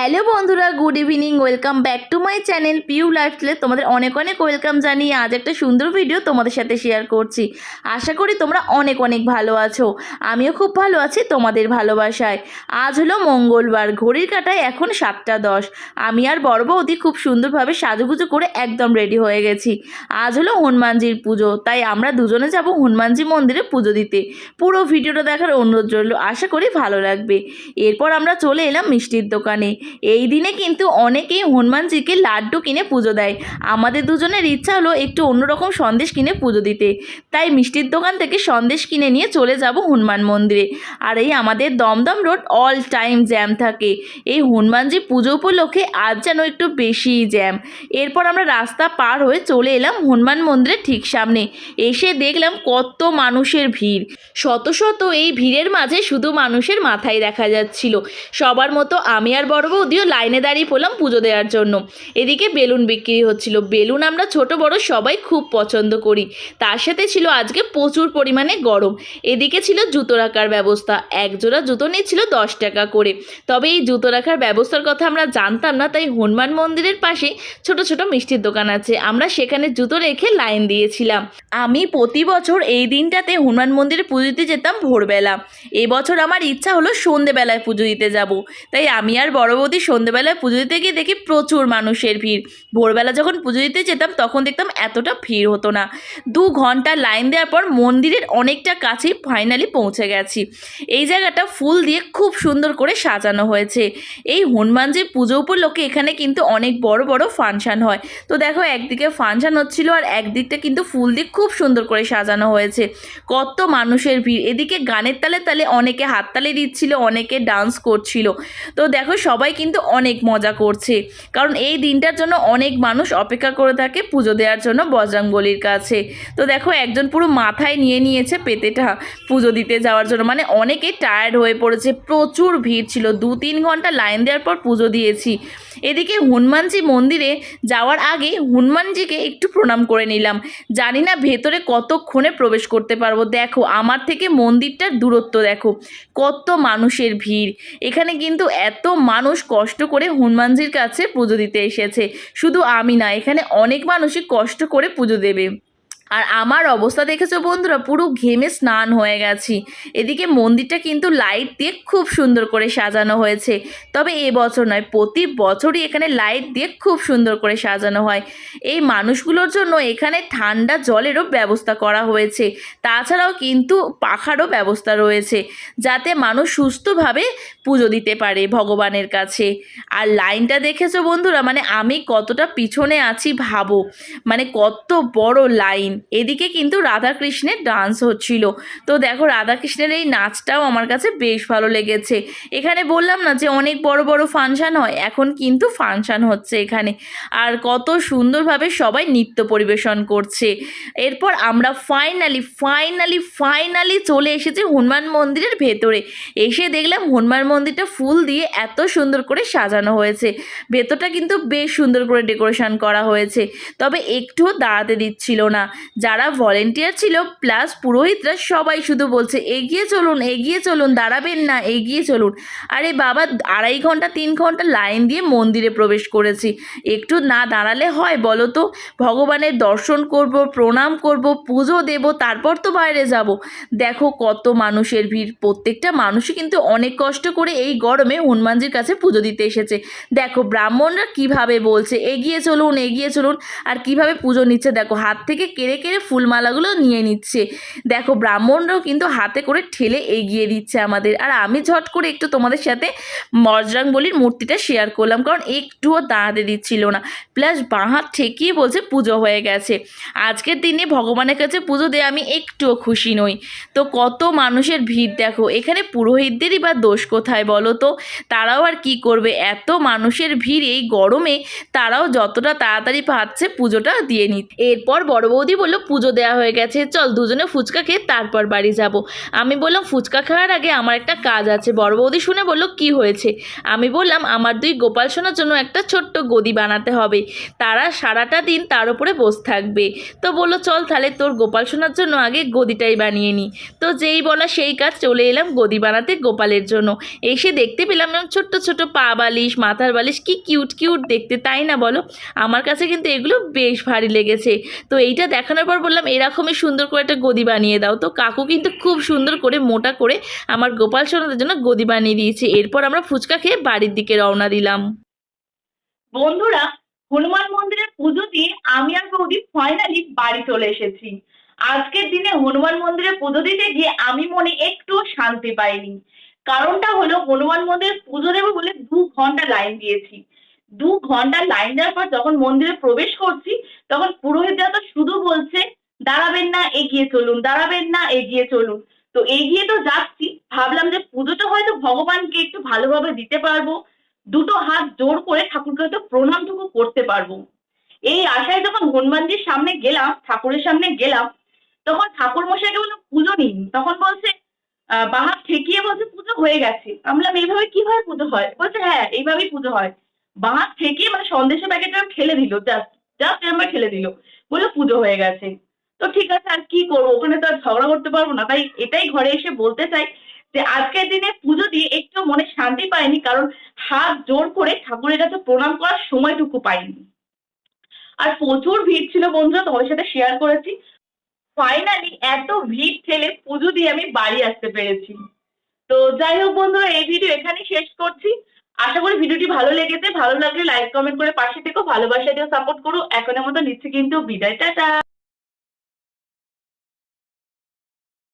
Hello বন্ধুরা, good evening, welcome back to my channel Piu লাইফস্টাইলে। তোমাদের অনেক অনেক ওয়েলকাম জানিয়ে আজ একটা সুন্দর ভিডিও তোমাদের সাথে শেয়ার করছি। আশা করি তোমরা অনেক অনেক ভালো আছো। আমিও খুব ভালো আছি তোমাদের ভালোবাসায়। আজ হলো মঙ্গলবার, ঘড়ির কাটায় এখন সাতটা দশ। আমি আর বড় বৌদি খুব সুন্দরভাবে সাজুগুজু করে একদম রেডি হয়ে গেছি। আজ হলো হনুমানজির পুজো, তাই আমরা দুজনে যাব হনুমানজি মন্দিরে পুজো দিতে। পুরো ভিডিওটা দেখার অনুরোধ রইল, আশা করি ভালো লাগবে। এরপর আমরা চলে এলাম মিষ্টির দোকানে। এই দিনে কিন্তু অনেকেই হনুমানজিকে লাড্ডু কিনে পুজো দেয়। আমাদের দুজনের ইচ্ছা হলো একটু অন্যরকম সন্দেশ কিনে পুজো দিতে। তাই মিষ্টির দোকান থেকে সন্দেশ কিনে নিয়ে চলে যাব হনুমান মন্দিরে। আর এই আমাদের Dum Dum road all time jam থাকে। এই হনুমানজি পুজো উপলক্ষে আজ যেন একটু বেশিই জ্যাম এরপর আমরা রাস্তা পার হয়ে চলে এলাম হনুমান মন্দিরের ঠিক সামনে। এসে দেখলাম কত মানুষের ভিড়। শত শত এই ভিড়ের মাঝে শুধু মানুষের মাথায় দেখা যাচ্ছিল। সবার মতো আমি আর বড় বৌদিও লাইনে দাঁড়িয়ে পড়লাম পুজো দেওয়ার জন্য। এদিকে বেলুন বিক্রি হচ্ছিল। বেলুন আমরা ছোট বড় সবাই খুব পছন্দ করি। তার সাথে ছিল আজকে প্রচুর পরিমাণে গরম। এদিকে ছিল জুতো রাখার ব্যবস্থা। এক জোড়া জুতো নিচ্ছিল দশ টাকা করে। তবে এই জুতো রাখার ব্যবস্থার কথা আমরা জানতাম না, তাই হনুমান মন্দিরের পাশে ছোট ছোট মিষ্টির দোকান আছে। আমরা সেখানে জুতো রেখে লাইন দিয়েছিলাম। আমি প্রতি বছর এই দিনটাতে হনুমান মন্দিরে পুজো দিতে যেতাম ভোরবেলা। এবছর আমার ইচ্ছা হলো সন্ধেবেলায় পুজো দিতে যাব। তাই আমি আর বড় বৌদি সন্ধেবেলায় পুজো দিতে গিয়ে দেখি প্রচুর মানুষের ভিড়। ভোরবেলা যখন পুজো দিতে যেতাম, তখন দেখতাম এতটা ভিড় হতো না। দু ঘণ্টা লাইন দেওয়ার পর মন্দিরের অনেকটা কাছেই ফাইনালি পৌঁছে গেছি। এই জায়গাটা ফুল দিয়ে খুব সুন্দর করে সাজানো হয়েছে। এই হনুমানজির পুজো উপলক্ষে এখানে কিন্তু অনেক বড় বড় ফাংশান হয়। তো দেখো, একদিকে ফাংশান হচ্ছিল আর একদিকটা কিন্তু ফুল দিয়ে খুব সুন্দর করে সাজানো হয়েছে। কত মানুষের ভিড়। এদিকে গানের তালে তালে অনেকে হাততালি দিচ্ছিল, অনেকে ডান্স করছিল। তো দেখো, সবাই কিন্তু অনেক মজা করছে। কারণ এই দিনটার জন্য অনেক মানুষ অপেক্ষা করে থাকে পুজো দেওয়ার জন্য বজরংবলির কাছে। তো দেখো, একজন পুরো মাথায় নিয়ে নিয়েছে পেতেটা পুজো দিতে যাওয়ার জন্য। মানে অনেকে টায়ার্ড হয়ে পড়েছে, প্রচুর ভিড় ছিল। দু তিন ঘণ্টা লাইন দেওয়ার পর পুজো দিয়েছি। এদিকে হনুমানজি মন্দিরে যাওয়ার আগে হনুমানজিকে একটু প্রণাম করে নিলাম। জানি না ভেতরে কতক্ষণে প্রবেশ করতে পারব। দেখো, আমার থেকে মন্দিরটার দূরত্ব দেখো। কত মানুষের ভিড়। এখানে কিন্তু এত মানুষ কষ্ট করে হনুমানজির কাছে পুজো দিতে এসেছে। শুধু আমি না, এখানে অনেক মানুষই কষ্ট করে পুজো দেবে। আর আমার অবস্থা দেখেছ বন্ধুরা, পুরো ঘেমে স্নান হয়ে গেছি। এদিকে মন্দিরটা কিন্তু লাইট দিয়ে খুব সুন্দর করে সাজানো হয়েছে। তবে এবছর নয়, প্রতি বছরই এখানে লাইট দিয়ে খুব সুন্দর করে সাজানো হয়। এই মানুষগুলোর জন্য এখানে ঠান্ডা জলেরও ব্যবস্থা করা হয়েছে। তাছাড়াও কিন্তু পাখারও ব্যবস্থা রয়েছে, যাতে মানুষ সুস্থভাবে পুজো দিতে পারে ভগবানের কাছে। আর লাইনটা দেখেছ বন্ধুরা মানে আমি কতটা পিছনে আছি ভাবো মানে কত বড় লাইন। এদিকে কিন্তু রাধাকৃষ্ণের ডান্স হচ্ছিল। তো দেখো রাধাকৃষ্ণের এই নাচটাও আমার কাছে বেশ ভালো লেগেছে। এখানে বললাম না যে অনেক বড় বড় ফাংশান হয়, এখন কিন্তু ফাংশান হচ্ছে এখানে। আর কত সুন্দরভাবে সবাই নৃত্য পরিবেশন করছে। এরপর আমরা ফাইনালি ফাইনালি ফাইনালি চলে এসেছি হনুমান মন্দিরের ভেতরে। এসে দেখলাম হনুমান মন্দিরটা ফুল দিয়ে এত সুন্দর করে সাজানো হয়েছে। ভেতরটা কিন্তু বেশ সুন্দর করে ডেকোরেশন করা হয়েছে। তবে একটুও দাঁড়াতে দিচ্ছিল না। যারা ভলেন্টিয়ার ছিল প্লাস পুরোহিতরা সবাই শুধু বলছে, এগিয়ে চলুন এগিয়ে চলুন, দাঁড়াবেন না, এগিয়ে চলুন। আরে বাবা, আড়াই ঘণ্টা, তিন ঘণ্টা লাইন দিয়ে মন্দিরে প্রবেশ করেছি। একটু না দাঁড়ালে হয় বলো তো? ভগবানের দর্শন করব, প্রণাম করব, পুজো দেব, তারপর তো বাইরে যাব। দেখো কত মানুষের ভিড়। প্রত্যেকটা মানুষই কিন্তু অনেক কষ্ট করে এই গরমে হনুমানজির কাছে পুজো দিতে এসেছে। দেখো ব্রাহ্মণরা কীভাবে বলছে, এগিয়ে চলুন এগিয়ে চলুন। আর কীভাবে পুজো নিচ্ছে? দেখো, হাত থেকে কেড়ে কেড়ে ফুলমালাগুলো নিয়ে নিচ্ছে। দেখো, ব্রাহ্মণরাও কিন্তু হাতে করে ঠেলে এগিয়ে দিচ্ছে আমাদের। আর আমি ঝট করে একটু তোমাদের সাথে বজরাংবলির মূর্তিটা শেয়ার করলাম, কারণ একটুও দাঁড়াতে দিচ্ছিল না। প্লাস বাঁ হাত ঠেকিয়ে বলছে পুজো হয়ে গেছে। আজকের দিনে ভগবানের কাছে পুজো দিয়ে আমি একটুও খুশি নই। তো কত মানুষের ভিড় দেখো, এখানে পুরোহিতদেরই বা দোষ কোথায় বলো তো? তারাও আর কি করবে? এত মানুষের ভিড় এই গরমে, তারাও যতটা তাড়াতাড়ি পাচ্ছে পুজোটা দিয়ে নিত। এরপর বড় বৌদি বলল বলল, পুজো দেওয়া হয়ে গেছে, চল দুজনে ফুচকা খেয়ে তারপর বাড়ি যাব। আমি বললাম, ফুচকা খাওয়ার আগে আমার একটা কাজ আছে। বড় বৌদি শুনে বলল, কি হয়েছে? আমি বললাম, আমার দুই গোপাল সোনার জন্য একটা ছোট্ট গদি বানাতে হবে। তারা সারাটা দিন তার উপরে বসে থাকবে। তো বলল, চল তাহলে তোর গোপাল সোনার জন্য আগে গদিটাই বানিয়ে নিই তো যেই বলা সেই কাজ চলে এলাম গদি বানাতে গোপালের জন্য। এসে দেখতে পেলাম ছোট্ট ছোট পা বালিশ, মাথার বালিশ, কি কিউট কিউট দেখতে, তাই না বলো? আমার কাছে কিন্তু এগুলো বেশ ভারী লেগেছে। তো এইটা দেখানোর পর বললাম, এরকমই সুন্দর করে একটা গদি বানিয়ে দাও। তো কাকু কিন্তু খুব সুন্দর করে মোটা করে আমার গোপাল সোনাদের জন্য গদি বানিয়ে দিয়েছে। এরপর আমরা ফুচকা খেয়ে বাড়ির দিকে রওনা দিলাম। বন্ধুরা, হনুমান মন্দিরের পুজো দিয়ে আমি আর বৌদি ফাইনালি বাড়ি চলে এসেছি। আজকের দিনে হনুমান মন্দিরে পুজো দিতে গিয়ে আমি মনে একটু শান্তি পাইনি। কারণটা হলো হনুমান মন্দিরে পুজো দেবো বলে দু ঘণ্টা লাইন দিয়েছি। দু ঘণ্টা লাইন দেওয়ার পর যখন মন্দিরে প্রবেশ করছি তখন পুরোহিতরা তো শুধু বলছে দাঁড়াবেন না এগিয়ে চলুন দাঁড়াবেন না এগিয়ে চলুন। তো এগিয়ে তো যাচ্ছি ভাবলাম যে পুজোটা হয়তো ভগবানকে একটু ভালোভাবে দিতে পারব দুটো হাত জোর করে ঠাকুরকে হয়তো প্রণামটুকু করতে পারব। এই আশায় যখন হনুমানজির সামনে গেলাম ঠাকুরের সামনে গেলাম তখন ঠাকুর মশাইকে বলল পুজো নিন তখন বলছে আহ, বাহাত ঠেকিয়ে বলছে পুজো হয়ে গেছে। আমি বললাম এইভাবে কীভাবে পুজো হয়? বলছে হ্যাঁ এইভাবেই পুজো হয়। বাহাত থেকে মানে সন্দেশের প্যাকেটটা ঠেলে দিল জাস্ট জাস্ট এরম ঠেলে দিল। বলল পুজো হয়ে গেছে। তো ঠিক আছে, আর কি করব? ওখানে তো আর ঝগড়া করতে পারব না। তাই এটাই ঘরে এসে বলতে চাই যে, আজকের দিনে পুজো দিয়ে একটু মনে শান্তি পাইনি, কারণ হাত জোর করে ঠাকুরের কাছে প্রণাম করার সময়টুকু পাইনি। আর প্রচুর ভিড় ছিল বন্ধুরা, তোমাদের সাথে শেয়ার করেছি। ফাইনালি এত ভিড় ঠেলে পুজো দিয়ে আমি বাড়ি আসতে পেরেছি। তো যাই হোক বন্ধুরা, এই ভিডিও এখানেই শেষ করছি। আশা করি ভিডিওটি ভালো লেগেছে। ভালো লাগলে লাইক কমেন্ট করে পাশে থেকো ভালোবাসা দিয়ে সাপোর্ট করো। এখনের মতো নিচ্ছে কিন্তু বিদায়, টাটা!